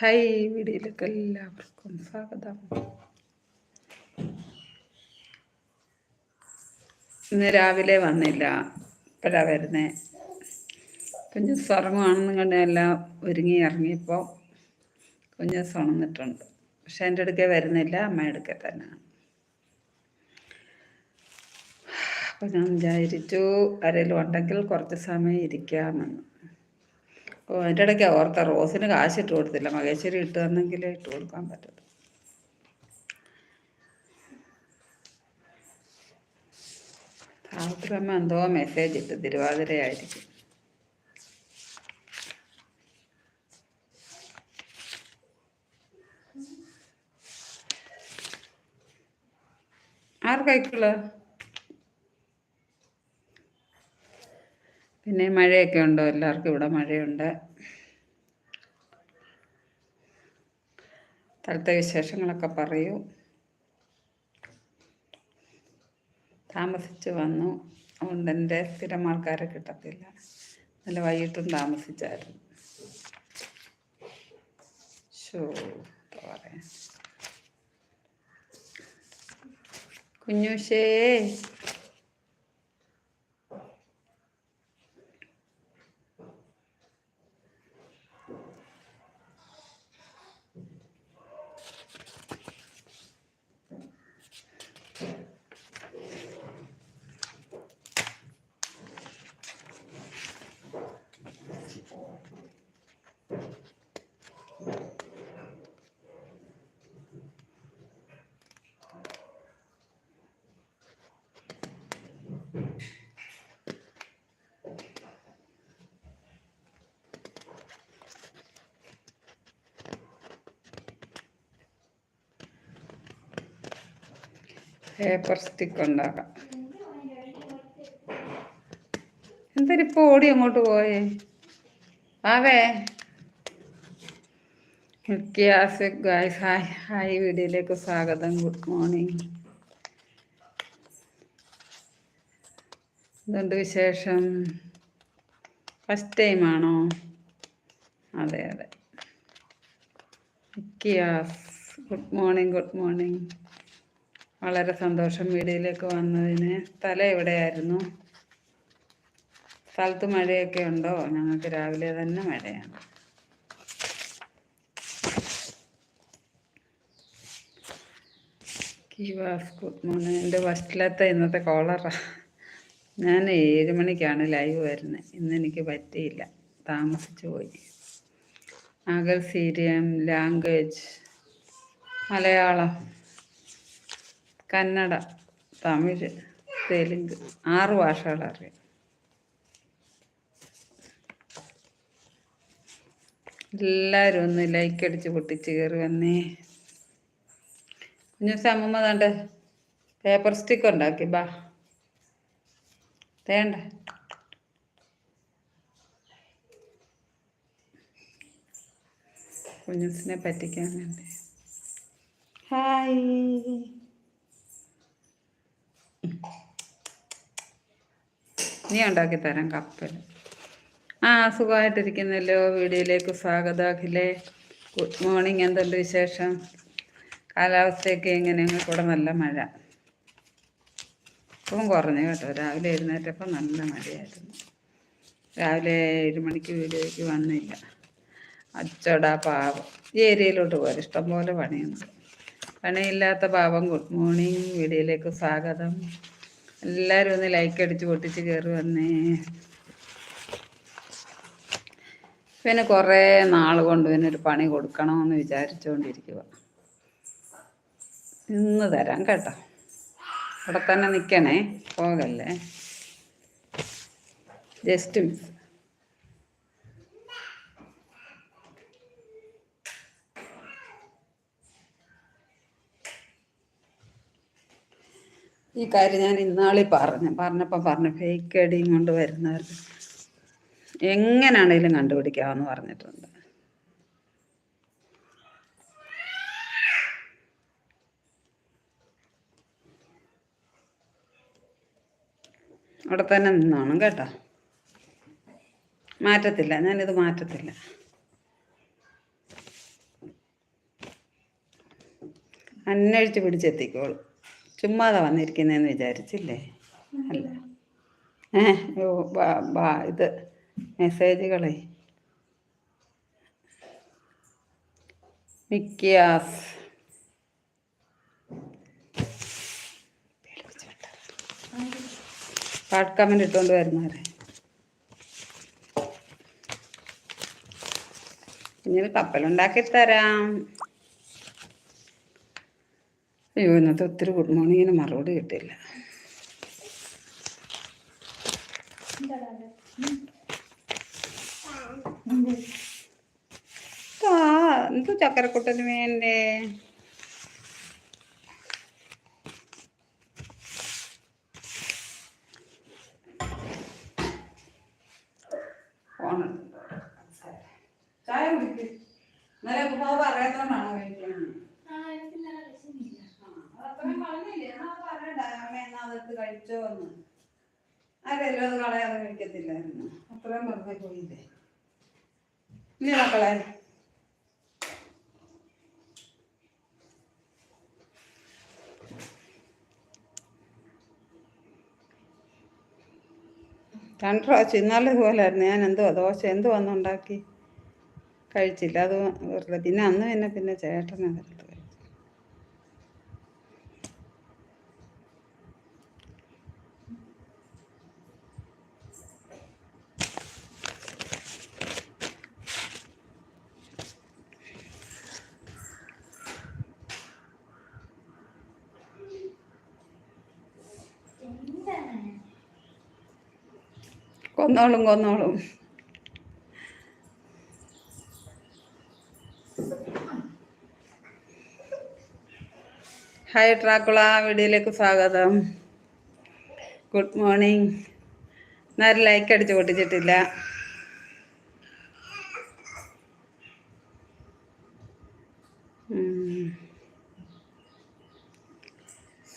High വീഡിയോയിലേക്ക് എല്ലാവർക്കും സ്വാഗതം. ഇന്ന് രാവിലെ വന്നില്ല. ഇപ്പോഴാണ് വരുന്നേ. കുഞ്ഞു സ്വർണമാണെന്ന് കണ്ട് എല്ലാം ഒരുങ്ങി ഇറങ്ങിയപ്പോൾ കുഞ്ഞു സ്വർണിട്ടുണ്ട് പക്ഷെ എന്റെ അടുക്കെ വരുന്നില്ല. അമ്മയുടെ അടുക്കെ തന്നെയാണ് അപ്പം ഞാൻ വിചാരിച്ചു ആരെങ്കിലും ഉണ്ടെങ്കിൽ കുറച്ച് സമയം ഇരിക്കാമെന്ന്. ഓ അതിന്റെ ഇടയ്ക്ക് ഓർത്ത റോസിന് കാശ് ഇട്ട് കൊടുത്തില്ല. മകേശ്വരി ഇട്ട് തന്നെങ്കിലേ ഇട്ട് കൊടുക്കാൻ പറ്റത്തുള്ളൂ. സാവിത്രമ്മ എന്തോ മെസ്സേജ് ഇട്ട് തിരുവാതിരയായിരിക്കും ആർക്കായിക്കുള്ള പിന്നെ മഴയൊക്കെ ഉണ്ടോ? എല്ലാവർക്കും ഇവിടെ മഴയുണ്ട്. സ്ഥലത്തെ വിശേഷങ്ങളൊക്കെ പറയൂ. താമസിച്ച് വന്നു. അതുകൊണ്ട് എന്റെ സ്ഥിരം ആൾക്കാരെ കിട്ടത്തില്ല. നല്ല വൈകിട്ടും താമസിച്ചായിരുന്നു. ഷോ പറയാൻ കുഞ്ഞുഷേ പേപ്പർ സ്റ്റിക്ക് ഉണ്ടാക്കാം എന്തിനിപ്പോ ഓടി അങ്ങോട്ട് പോയേ? ആവേ. ഗ്യാസ് ഗായ്സ് ഹായ് ഹായ് വീഡിയോയിലേക്ക് സ്വാഗതം. Good morning. എന്തുണ്ട് വിശേഷം? ഫസ്റ്റ് ടൈം ആണോ? അതെ അതെ. Good morning good morning. വളരെ സന്തോഷം വീഡിയോയിലേക്ക് വന്നതിന്. സ്ഥലം എവിടെയായിരുന്നു? സ്ഥലത്ത് മഴയൊക്കെ ഉണ്ടോ? ഞങ്ങൾക്ക് രാവിലെ തന്നെ മഴയാണ്. കീവാസ് ഗുഡ് എന്റെ ഫസ്റ്റിലത്തെ ഇന്നത്തെ കോളറാ. ഞാൻ ഏഴ് മണിക്കാണ് ലൈവ് വരുന്നത്. ഇന്ന് എനിക്ക് പറ്റിയില്ല. താമസിച്ചു പോയി. അകൽ സീരിയം ലാംഗ്വേജ് മലയാളം. കന്നഡ തമിഴ് തെലുങ്ക് ആറ് ഭാഷകൾ അറിയാം എല്ലാവരും ഒന്ന് ലൈക്ക് അടിച്ച് പൊട്ടിച്ച് കയറി വന്നേ. കുഞ്ഞു അമ്മമ്മ തണ്ട് പേപ്പർ സ്റ്റിക്ക് ഉണ്ടാക്കി ബാ. തേണ്ട. കുഞ്ഞുസിനെ പറ്റിക്കാൻ വേണ്ടി. ഹായ് നീ ഉണ്ടാക്കി തരാം കപ്പൽ ആ സുഖമായിട്ടിരിക്കുന്നല്ലോ വീഡിയോയിലേക്ക് സ്വാഗതം അഖിലേ ഗുഡ് മോർണിംഗ് എന്തുണ്ട് വിശേഷം? കാലാവസ്ഥയൊക്കെ എങ്ങനെ? കൂടെ നല്ല മഴ. ഇപ്പം കുറഞ്ഞു കേട്ടോ. രാവിലെ എഴുന്നേറ്റപ്പോൾ നല്ല മഴയായിരുന്നു. രാവിലെ ഏഴ് മണിക്ക് വീഡിയോയ്ക്ക് വന്നില്ല. അച്ചടാ പാവം. ഈ ഏരിയയിലോട്ട് പോരാ. ഇഷ്ടംപോലെ പണിയുണ്ട്. പണിയില്ലാത്ത പാവം. ഗുഡ് മോർണിംഗ് വീഡിയോയിലേക്ക് സ്വാഗതം. എല്ലാവരും ഒന്ന് ലൈക്ക് അടിച്ച് പൊട്ടിച്ച് കയറി വന്നേ. പിന്നെ കുറേ നാൾ കൊണ്ട് ഒരു പണി കൊടുക്കണമെന്ന് വിചാരിച്ചുകൊണ്ടിരിക്കുക ഇന്ന് തരാം കേട്ടോ. ഇവിടെ തന്നെ നിൽക്കണേ പോകല്ലേ? ജസ്റ്റ് മിസ് ഈ കാര്യം ഞാൻ ഇന്നാളി പറഞ്ഞു പറഞ്ഞപ്പോൾ പറഞ്ഞു ഫേക്ക് അടിയും കൊണ്ട് വരുന്നവർ എങ്ങനെയാണേലും കണ്ടുപിടിക്കാമെന്ന് പറഞ്ഞിട്ടുണ്ട്. അവിടെ തന്നെ നിന്നാണ് കേട്ടോ. മാറ്റത്തില്ല ഞാനിത് മാറ്റത്തില്ല. അന്വേഷിച്ച് പിടിച്ചെത്തിക്കോളൂ. ചുമ്മാതെ വന്നിരിക്കുന്നതെന്ന് വിചാരിച്ചില്ലേ? അല്ല. ഇത് മെസ്സേജുകളെ. മിക്കിയാസ്. പാട്ട് കമന്റ് ഇട്ടുകൊണ്ട് വരുന്നവരെ. ഇനി കപ്പലുണ്ടാക്കി തരാം. അയ്യോ ഇന്നത്തെ ഒത്തിരി ഗുഡ് മോർണിങ്ങിന് മറുപടി കിട്ടില്ല എന്തു ചക്കരക്കുട്ടന് വേണ്ടേ? ഫോണെടുത്തിട്ട് ചായ കുടിക്കും. ഇന്നലെ പറയാത്തോണ്ടാണോ ആരെല്ലാം അത് കളയാതെ കഴിക്കത്തില്ലായിരുന്നു അത്രയും വെറുതെ പോയില്ലേ? ഇല്ലേ മക്കളെ? രണ്ട് പ്രാവശ്യം ഇന്നാലും ഇതുപോലായിരുന്നു. ഞാൻ എന്തോ ദോശ എന്തോ വന്നുണ്ടാക്കി കഴിച്ചില്ല. അത് വെറുതെ. പിന്നെ അന്ന് പിന്നെ പിന്നെ ചേട്ടനെ അതെടുത്ത് കൊന്നോളും കൊന്നോളും. ഹായ് ട്രാക്കുള. വീഡിയോയിലേക്ക് സ്വാഗതം. ഗുഡ് മോർണിംഗ് എന്നാരും ലൈക്ക് അടിച്ച് പൊട്ടിച്ചിട്ടില്ല.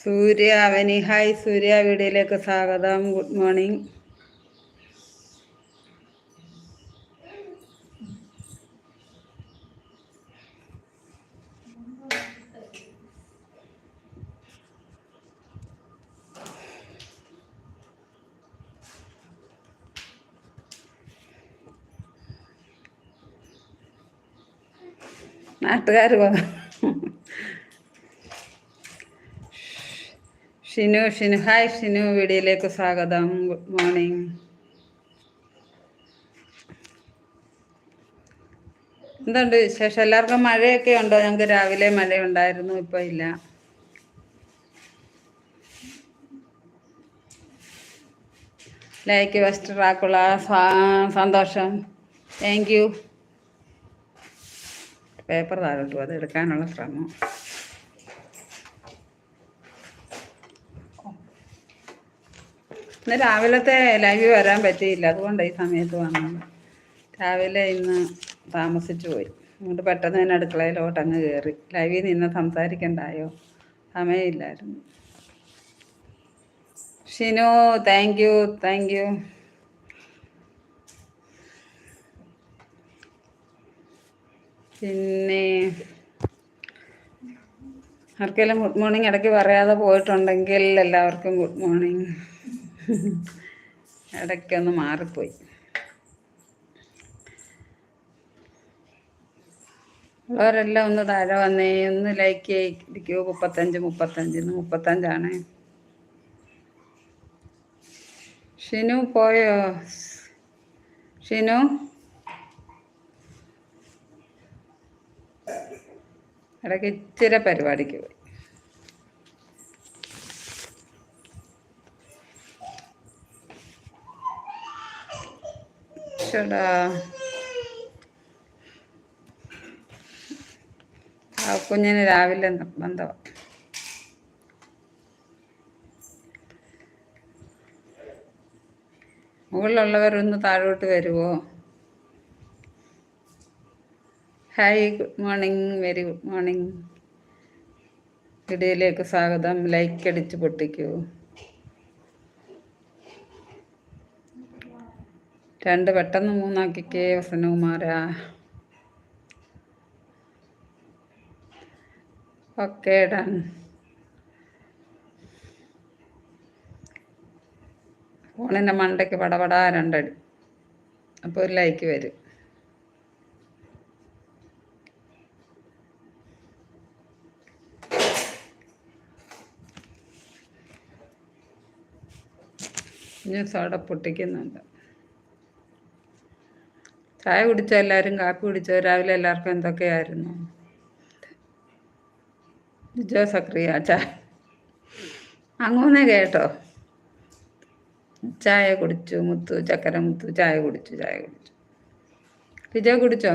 സൂര്യ അവനി. ഹായ് സൂര്യ. വീഡിയോയിലേക്ക് സ്വാഗതം. ഗുഡ് മോർണിംഗ് നാട്ടുകാർ ഷിനു ഷിനു. ഹായ് ഷിനു. വീഡിയോയിലേക്ക് സ്വാഗതം. Good morning. എന്തുണ്ട് വിശേഷം? എല്ലാവർക്കും മഴയൊക്കെ ഉണ്ടോ? ഞങ്ങൾക്ക് രാവിലെ മഴയുണ്ടായിരുന്നു ഇപ്പോൾ ഇല്ല. ലൈക്ക് വെസ്റ്റ് ആക്കുള്ള സന്തോഷം. Thank you. പേപ്പർ താഴോട്ടു അത് എടുക്കാനുള്ള ശ്രമം. ഇന്ന് രാവിലത്തെ ലൈവ് വരാൻ പറ്റിയില്ല. അതുകൊണ്ട് ഈ സമയത്ത് വന്നത്. രാവിലെ ഇന്ന് താമസിച്ചു പോയി. അതുകൊണ്ട് പെട്ടെന്ന് തന്നെ അടുക്കളയിലോട്ട് അങ്ങ് കയറി ലൈവിൽ നിന്ന് സംസാരിക്കണ്ടായോ? സമയമില്ലായിരുന്നു. Shinu thank you thank you പിന്നെ ആർക്കെല്ലാം ഗുഡ് മോർണിംഗ് ഇടയ്ക്ക് പറയാതെ പോയിട്ടുണ്ടെങ്കിൽ എല്ലാവർക്കും ഗുഡ് മോർണിംഗ്. ഇടയ്ക്കൊന്ന് മാറിപ്പോയി. ഉള്ളവരെല്ലാം ഒന്ന് താഴെ വന്നേ ഒന്ന് ലൈക്ക് ചെയ്തിരിക്കൂ. മുപ്പത്തഞ്ച് മുപ്പത്തഞ്ച്. ഇന്ന് മുപ്പത്തഞ്ചാണ്. ഷിനു പോയോ? ഷിനു? ഇടയ്ക്ക് ഇച്ചിരി പരിപാടിക്ക് പോയി. കുഞ്ഞിന് രാവിലെ നിർബന്ധമാണ് മുകളിലുള്ളവരൊന്ന് താഴോട്ട് വരുമോ hi good morning very good morning വീഡിയോയിലേക്ക് സ്വാഗതം. ലൈക്ക് അടിച്ച് പൊട്ടിക്കൂ. രണ്ട് പെട്ടെന്ന് മൂന്നാക്കിക്കേ വസനകുമാരാ. ഓക്കെ ഡൺ ഫോണിന്റെ മണ്ടയ്ക്ക് പടപടാ രണ്ടടി. അപ്പോൾ ഒരു ലൈക്ക് വരും. ന്യൂസ് അവിടെ പൊട്ടിക്കുന്നുണ്ട്. ചായ കുടിച്ചോ എല്ലാവരും? കാപ്പി കുടിച്ചോ? രാവിലെ എല്ലാവർക്കും എന്തൊക്കെയായിരുന്നു? വിജയ സക്രിയ ചായ അങ്ങനെ കേട്ടോ. ചായ കുടിച്ചു മുത്തു ചക്കര മുത്തു ചായ കുടിച്ചു ചായ കുടിച്ചു. വിജയ കുടിച്ചോ?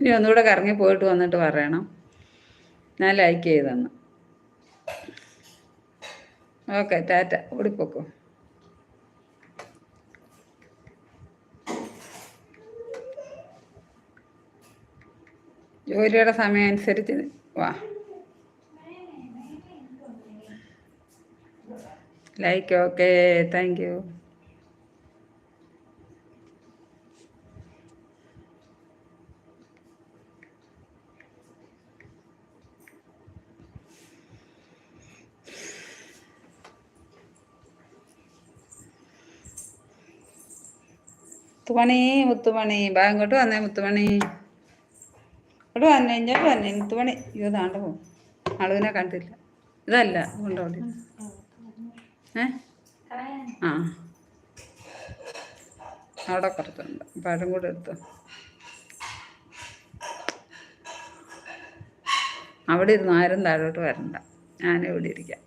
ഇനി ഒന്നുകൂടെ കറങ്ങി പോയിട്ട് വന്നിട്ട് പറയണം. ഞാൻ ലൈക്ക് ചെയ്തെന്ന്. ഓക്കെ ടാറ്റ. ഓടിപ്പോക്കോ. ജോലിയുടെ സമയം അനുസരിച്ച് വാ. ലൈക്ക് ഓക്കെ താങ്ക് യു മുത്തുമണി മുത്തുമണി. ബാങ്കോട്ട് വന്നേ മുത്തുമണി. ഇങ്ങോട്ട് കഴിഞ്ഞാൽ വന്നു. എന്ത് മുത്തുമണി അയ്യോ താണ്ട പോകും ആളുവിനെ കണ്ടില്ല. ഇതല്ല കൊണ്ടോടി ഏ? ആ. അവിടെ കുറച്ചുണ്ട്. പഴം കൂടെ എടുത്തു. അവിടെ ഇരുന്ന് ആരും താഴോട്ട് വരണ്ട. ഞാനിവിടെ ഇരിക്കാം.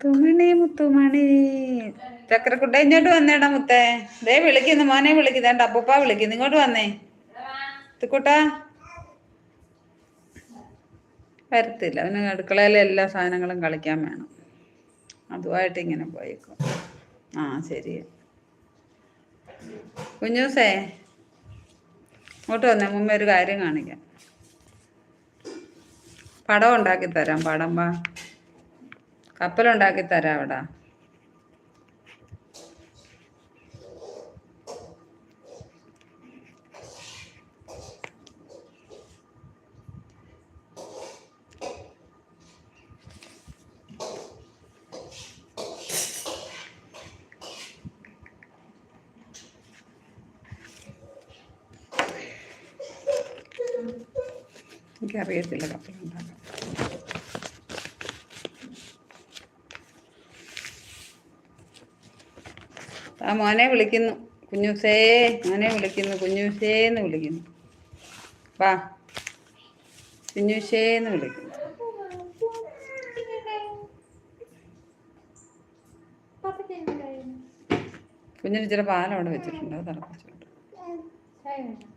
തുമണി മുത്തുമണി. ചക്രക്കുട്ട ഇങ്ങോട്ട് വന്നേടാ മുത്തേ. ദേ വിളിക്കുന്നു മോനെ വിളിക്കുന്നേണ്ട അപ്പൂപ്പ വിളിക്കുന്നു. ഇങ്ങോട്ട് വന്നേ. തുക്കുട്ടാ വരത്തില്ല. അവന് അടുക്കളയിലെ എല്ലാ സാധനങ്ങളും കളിക്കാൻ വേണം. അതുമായിട്ട് ഇങ്ങനെ പോയേക്കും. ആ ശരി കുഞ്ഞൂസേ ഇങ്ങോട്ട് വന്നേ. മുമ്പ് ഒരു കാര്യം കാണിക്കാം. പടം ഉണ്ടാക്കി തരാം പടം വാ. കപ്പലുണ്ടാക്കി തരാം അവിടെ. എനിക്കറിയത്തില്ല കപ്പലുണ്ടാക്കാൻ. ആ മോനെ വിളിക്കുന്നു. കുഞ്ഞുസേ മോനെ വിളിക്കുന്നു. കുഞ്ഞുസേന്ന് വിളിക്കുന്നു. വാ. കുഞ്ഞുസേന്ന് വിളിക്കുന്നു. കുഞ്ഞിന് ഇച്ചിരി പാലം അവിടെ വെച്ചിട്ടുണ്ട്. അത് തിളപ്പിച്ചോണ്ട്